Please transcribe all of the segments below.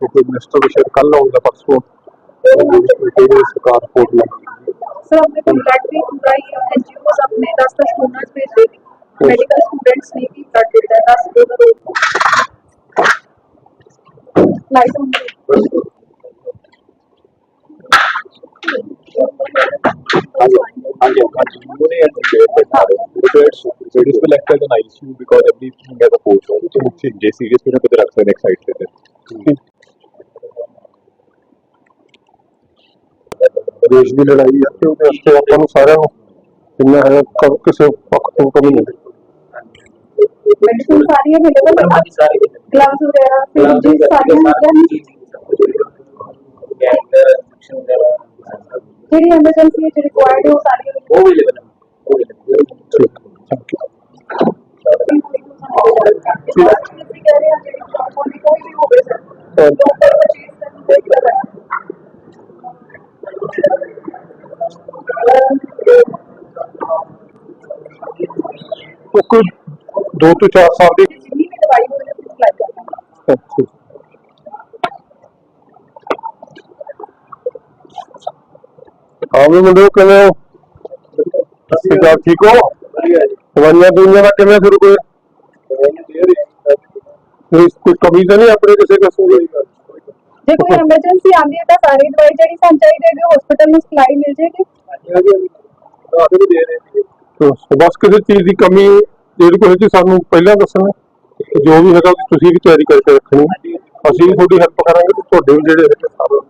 ਕਿਉਂਕਿ ਮਿਨਿਸਟਰ ਦੇ ਕੱਲ ਆਉਂਦਾ ਪਰਸੋਂ। ਸਰਕਾਰ ਰਿਪੋਰਟ ਲੱਗੀ सर हमने कोई ब्लड भी उठाई है एनजीओ अपने 10 10 डोनर्स भेज रहे थे मेडिकल स्टूडेंट्स ने भी ब्लड भेजा 10 donor light on it's been acted on ICU because everything has a post. So, it's serious. We don't have to excited. ਦੇਸ਼ ਦੀ ਲੜਾਈ ਆ ਤੇ ਉਹਦੇ ਉੱਤੇ ਆਪਾਂ ਨੂੰ ਸਾਰਿਆਂ ਨੂੰ ਜਿੰਨਾ ਹੈ ਕਬ ਕਿਸੇ ਪੱਖ ਤੋਂ ਕਮੀ ਨਹੀਂ ਮੈਡੀਸਨ ਸਾਰੀਆਂ ਅਵੇਲੇਬਲ ਹੈ ਸਾਰੀ ਗਲਵਸ ਵਗੈਰਾ ਸਿਰਿੰਜ ਸਾਰੀਆਂ ਹੈਗੀਆਂ ਗੈਂਡ ਸੈਕਸ਼ਨ ਵਗੈਰਾ ਜਿਹੜੀ ਐਮਰਜੈਂਸੀ ਵਿੱਚ ਰਿਕੁਆਇਰਡ ਹੈ ਉਹ ਸਾਰੀਆਂ ਉਹ ਅਵੇਲੇਬਲ ਹੈ ਉਹ ਅਵੇਲੇਬਲ ਹੈ। ਠੀਕ ਹੈ ਕੋਈ ਵੀ ਹੋਵੇ ਸਰ ਲੋਕਲ ਪਰਚੇਸ ਕਰਨ ਦੇ ਕਰ ਉਹ ਕੋਈ ਦੋ ਤੋਂ ਚਾਰ ਸਾਲ ਦੀ ਜਿੰਨੀ ਵੀ ਦਵਾਈ ਹੋਵੇ ਅਸੀਂ ਸਪਲਾਈ ਕਰਦੇ ਹਾਂ ਅੱਛਾ। ਹਾਂ ਵੀ ਮੁੰਡੇ ਕਿਵੇਂ ਹੋ? ਤੁਸੀਂ ਤਾਂ ਠੀਕ ਹੋ? ਦਵਾਈਆਂ ਦੁਨੀਆ ਦਾ ਕਿਵੇਂ ਫਿਰ ਕੋਈ? ਕੋਈ ਕੋਈ ਕਮੀ ਤਾਂ ਨਹੀਂ ਆਪਣੇ ਕਿਸੇ ਕਿਸਮ ਦੀ? ਜੇ ਕੋਈ ਐਮਰਜੈਂਸੀ ਆਉਂਦੀ ਹੈ ਤਾਂ ਸਾਰੀ ਦਵਾਈ ਜਿਹੜੀ ਸਾਨੂੰ ਚਾਹੀਦੀ ਹੈ ਹਸਪੀਟਲ ਨੂੰ ਸਪਲਾਈ ਮਿਲ ਜੇਗੀ ਤੋ ਬਸ ਕਿਸੇ ਚੀਜ਼ ਦੀ ਕਮੀ ਜਿਹੜੀ ਕੋਈ ਹੈਗੀ ਸਾਨੂੰ ਪਹਿਲਾਂ ਦੱਸਣਾ ਜੋ ਵੀ ਹੈਗਾ ਤੁਸੀਂ ਵੀ ਤਿਆਰੀ ਕਰਕੇ ਰੱਖਣੀ। ਅਸੀਂ ਵੀ ਤੁਹਾਡੀ ਹੈਲਪ ਕਰਾਂਗੇ ਤੇ ਤੁਹਾਡੇ ਵੀ ਜਿਹੜੇ ਹੈਗੇ ਸਾਰੇ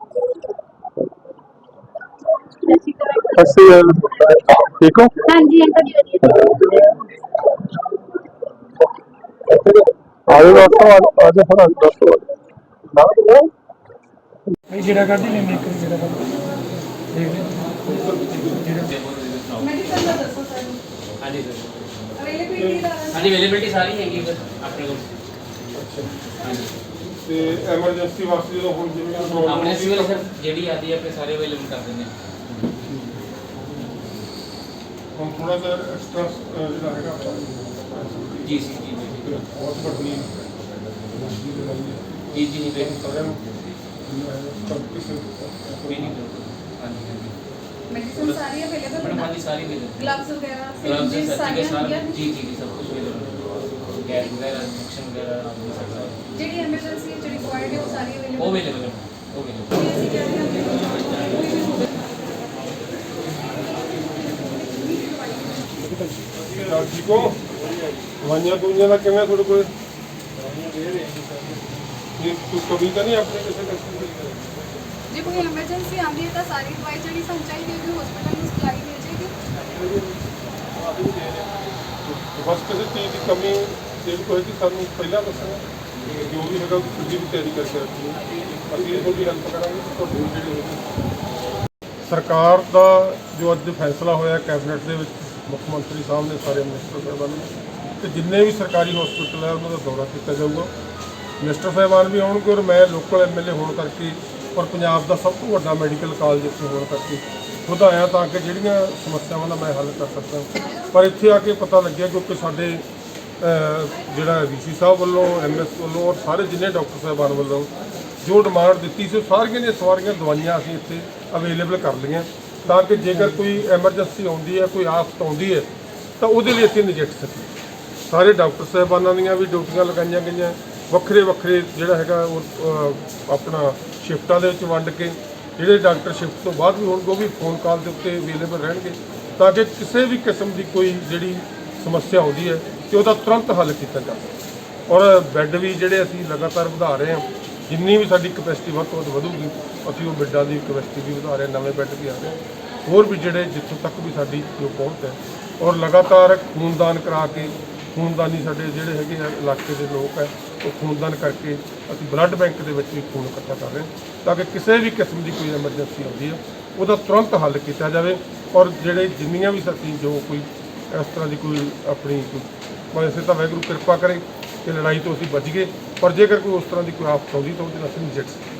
ਅਸੀਂ ਠੀਕ ਹੋ? ਹਾਂਜੀ ਅੰਕਲ ਜੀ ਆਜੋ ਡਾਕਟਰ ਆਜੋ ਫਿਰ ਆਜੋ ਡਾਕਟਰ ਨਾ ਇਹ ਜਿਹੜਾ ਕੱਢੀ ਲੈਣੇ ਇੱਕ ਜਿਹੜਾ ਕੱਢ ਦੇਖ ਲੈ ਮੈਡੀਕਲ ਦਾ ਦੱਸੋ ਸਰ ਹਾਂਜੀ ਸਰ। ਅਵੇਲੇਬਿਲਿਟੀ ਦਾ ਹਾਂਜੀ ਅਵੇਲੇਬਿਲਟੀ ਸਾਰੀ ਹੈਗੀ ਸਰ ਆਪਣੇ ਕੋਲ ਹਾਂਜੀ ਤੇ ਐਮਰਜੈਂਸੀ ਵਾਸਤੇ ਜਦੋਂ ਹੁਣ ਜਿਵੇਂ problem ਆਪਣੇ ਹੁੰਦੀ ਸਿਵਲ ਹੈ, ਸਰ ਜਿਹੜੀ ਆਦੀ ਹੈ ਆਪਣੇ ਸਾਰੇ ਅਵੇਲੇਬਲ ਕਰ ਦਿੰਦੇ ਹਾਂ ਹੁਣ ਥੋੜਾ ਜਿਹਾ ਐਕਸਟਰਾ ਜਿਹੜਾ ਹੈਗਾ ਆਪਾਂ ਜੀ ਸੀ ਜੀ ਜੀ ਬਹੁਤ ਵੱਡੀ ਜੀ ਜੀ ਨਹੀਂ ਦੇਖ ਸਾਰਿਆਂ ਨੂੰ ਕੰਪੀਟੀਸ਼ਨ ਕੋਈ ਨਹੀਂ ਹਾਂਜੀ ਹਾਂਜੀ ਮੈਡੀਸਿਨ ਸਾਰੀ ਮੈਡਮ ਅਵੇਲੇਬਲ ਹਾਂਜੀ ਸਾਰੀ ਅਵੇਲੇਬਲ ਗਲਵਸ ਵਗੈਰਾ ਗਲਵਸ syringes ਸਰਟੀਫਿਕੇਟ ਸਾਰੀਆਂ ਸਾਰਾ ਹੁੰਦੀਆਂ ਨੇ ਜੀ ਜੀ ਜੀ ਸਭ ਕੁਝ ਅਵੇਲੇਬਲ ਗੈਸ ਵਗੈਰਾ ਇੰਜੈਕਸ਼ਨ ਵਗੈਰਾ ਆਪਣੀ ਸਾਰਾ ਜਿਹੜੀ ਐਮਰਜੈਂਸੀ ਹੈ ਜਿਹੜੀ ਰਿਕੁਆਇਰਡ ਹੈ ਉਹ ਸਾਰੀ ਉਹ ਅਵੇਲੇਬਲ ਅਵੇਲੇਬਲ ਹੈ। ਉਹ ਅਵੇਲੇਬਲ ਅਸੀਂ ਕਹਿ ਰਹੇ ਹਾਂ ਕਿ ਕੋਈ ਵੀ ਹੋਵੇ ਤਾਂ ਠੀਕ ਹੋ। ਦਵਾਈਆਂ ਦੁਨੀਆ ਦਾ ਕਿਵੇਂ ਤੁਹਾਡੇ ਕੋਲ? ਇਹ ਕੋਈ ਕਮੀ ਤਾਂ ਨਹੀਂ ਆਪਣੇ ਕਿਸੇ ਕਿਸਮ ਦੀ? ਜੇ ਕੋਈ ਐਮਰਜੈਂਸੀ ਆਉਂਦੀ ਹੈ ਤਾਂ ਸਾਰੀ ਦਵਾਈ ਜਿਹੜੀ ਸਾਨੂੰ ਚਾਹੀਦੀ ਹੈ ਉਹ ਹਸਪੀਟਲ ਨੂੰ ਸਪਲਾਈ ਮਿਲ ਜੇਗੀ ਬਸ ਕਿਸੇ ਚੀਜ਼ ਦੀ ਕਮੀ ਜਿਹੜੀ ਕੋਈ ਕਿ ਸਾਨੂੰ ਪਹਿਲਾਂ ਦੱਸਣਾ ਤੇ ਜੋ ਵੀ ਹੈਗਾ ਤੁਸੀਂ ਵੀ ਤਿਆਰੀ ਕਰਕੇ ਰੱਖਣੀ ਅਸੀਂ ਵੀ ਤੁਹਾਡੀ ਹੈਲਪ ਕਰਾਂਗੇ ਤੇ ਤੁਹਾਡੀ ਵੀ ਜਿਹੜੀ ਸਰਕਾਰ ਦਾ ਜੋ ਅੱਜ ਫੈਸਲਾ ਹੋਇਆ ਕੈਬਨਿਟ ਦੇ ਵਿੱਚ ਮੁੱਖ ਮੰਤਰੀ ਸਾਹਿਬ ਨੇ ਸਾਰੇ ਮਿਨਿਸਟਰ ਸਾਹਿਬਾਨ ਨੇ ਕਿ ਜਿੰਨੇ ਵੀ ਸਰਕਾਰੀ ਹਸਪੀਟਲ ਹੈ ਉਹਨਾਂ ਦਾ ਦੌਰਾ ਕੀਤਾ ਜਾਊਗਾ। ਮਿਨਿਸਟਰ ਸਾਹਿਬਾਨ ਵੀ ਆਉਣਗੇ ਔਰ ਮੈਂ ਲੋਕਲ ਐਮਐਲਏ ਹੋਣ ਕਰਕੇ ਔਰ ਪੰਜਾਬ ਦਾ ਸਭ ਤੋਂ ਵੱਡਾ ਮੈਡੀਕਲ ਕਾਲਜ ਇੱਥੇ ਹੋਣ ਕਰਕੇ ਵਧਾਇਆ ਤਾਂ ਕਿ ਜਿਹੜੀਆਂ ਸਮੱਸਿਆਵਾਂ ਦਾ ਮੈਂ ਹੱਲ ਕਰ ਸਕਾਂ ਪਰ ਇੱਥੇ ਆ ਕੇ ਪਤਾ ਲੱਗਿਆ ਕਿਉਂਕਿ ਸਾਡੇ ਅਹ, ਜਿਹੜਾ ਡੀਸੀ ਸਾਹਿਬ ਵੱਲੋਂ ਐਮਐਸ ਵੱਲੋਂ ਔਰ ਸਾਰੇ ਜਿੰਨੇ ਡਾਕਟਰ ਸਾਹਿਬਾਨ ਵੱਲੋਂ ਜੋ ਡਿਮਾਂਡ ਦਿੱਤੀ ਸੀ ਉਹ ਸਾਰੀਆਂ ਦੀਆਂ ਸਾਰੀਆਂ ਦਵਾਈਆਂ ਅਸੀਂ ਇੱਥੇ ਅਵੇਲੇਬਲ ਕਰ ਲਈਆਂ। ਤਾਂ ਕਿ ਜੇਕਰ ਕੋਈ ਐਮਰਜੈਂਸੀ ਆਉਂਦੀ ਹੈ ਕੋਈ ਆਫਤ ਆਉਂਦੀ ਹੈ ਤਾਂ ਉਹਦੇ ਲਈ ਅਸੀਂ ਨਜਿੱਠ ਸਕੀਏ। ਸਾਰੇ ਡਾਕਟਰ ਸਾਹਿਬਾਨਾਂ ਦੀਆਂ ਵੀ ਡਿਊਟੀਆਂ ਲਗਾਈਆਂ ਗਈਆਂ। ਵੱਖਰੇ ਵੱਖਰੇ ਜਿਹੜਾ ਹੈਗਾ ਉਹ ਆਪਣਾ ਸ਼ਿਫਟਾਂ ਦੇ ਵਿੱਚ ਵੰਡ ਕੇ ਜਿਹੜੇ ਡਾਕਟਰ ਸ਼ਿਫਟ ਤੋਂ ਬਾਅਦ ਵੀ ਹੋਣਗੇ, ਉਹ ਵੀ ਫੋਨ ਕਾਲ ਦੇ ਉੱਤੇ ਅਵੇਲੇਬਲ ਰਹਿਣਗੇ, ਤਾਂ ਕਿ ਕਿਸੇ ਵੀ ਕਿਸਮ ਦੀ ਕੋਈ ਜਿਹੜੀ ਸਮੱਸਿਆ ਆਉਂਦੀ ਹੈ ਤੇ ਉਹਦਾ ਤੁਰੰਤ ਹੱਲ ਕੀਤਾ ਜਾ ਸਕੇ। ਔਰ ਬੈੱਡ ਵੀ ਜਿਹੜੇ ਅਸੀਂ ਲਗਾਤਾਰ ਵਧਾ ਰਹੇ ਹਾਂ, ਜਿੰਨੀ ਵੀ ਸਾਡੀ ਕਪੈਸਿਟੀ ਵੱਧ ਤੋਂ ਵੱਧ ਵਧੂਗੀ, ਅਸੀਂ ਉਹ ਬੈੱਡਾਂ ਦੀ ਕਪੈਸਿਟੀ ਵੀ ਵਧਾ ਰਹੇ ਹਾਂ, ਨਵੇਂ ਬੈੱਡ ਵੀ ਆ ਰਹੇ ਹੋਰ ਵੀ ਜਿਹੜੇ ਜਿੱਥੋਂ ਤੱਕ ਵੀ ਸਾਡੀ ਜੋ ਪਹੁੰਚ ਹੈ, ਔਰ ਲਗਾਤਾਰ ਖੂਨਦਾਨ ਕਰਾ ਕੇ ਖੂਨਦਾਨੀ ਸਾਡੇ ਜਿਹੜੇ ਹੈਗੇ ਆ ਇਲਾਕੇ ਦੇ ਲੋਕ ਹੈ ਉਹ ਖੂਨਦਾਨ ਕਰਕੇ ਅਸੀਂ ਬਲੱਡ ਬੈਂਕ ਦੇ ਵਿੱਚ ਵੀ ਖੂਨ ਇਕੱਠਾ ਕਰ ਰਹੇ ਹਾਂ ਤਾਂ ਕਿ ਕਿਸੇ ਵੀ ਕਿਸਮ ਦੀ ਕੋਈ ਐਮਰਜੈਂਸੀ ਆਉਂਦੀ ਹੈ ਉਹਦਾ ਤੁਰੰਤ ਹੱਲ ਕੀਤਾ ਜਾਵੇ ਔਰ ਜਿਹੜੇ ਜਿੰਨੀਆਂ ਵੀ ਸਾਥੀ ਜੋ ਕੋਈ ਇਸ ਤਰ੍ਹਾਂ ਦੀ ਕੋਈ ਆਪਣੀ ਕੋਈ ਵੈਸੇ ਤਾਂ ਵਾਹਿਗੁਰੂ ਕਿਰਪਾ ਕਰੇ ਕਿ ਲੜਾਈ ਤੋਂ ਅਸੀਂ ਬਚ ਗਏ ਪਰ ਜੇਕਰ ਕੋਈ ਉਸ ਤਰ੍ਹਾਂ ਦੀ ਕੋਈ ਆਫਤ ਆਉਂਦੀ ਤਾਂ ਉਹਦੇ ਨਾਲ ਅਸੀਂ ਨਜਿੱਠ ਸਕੀਏ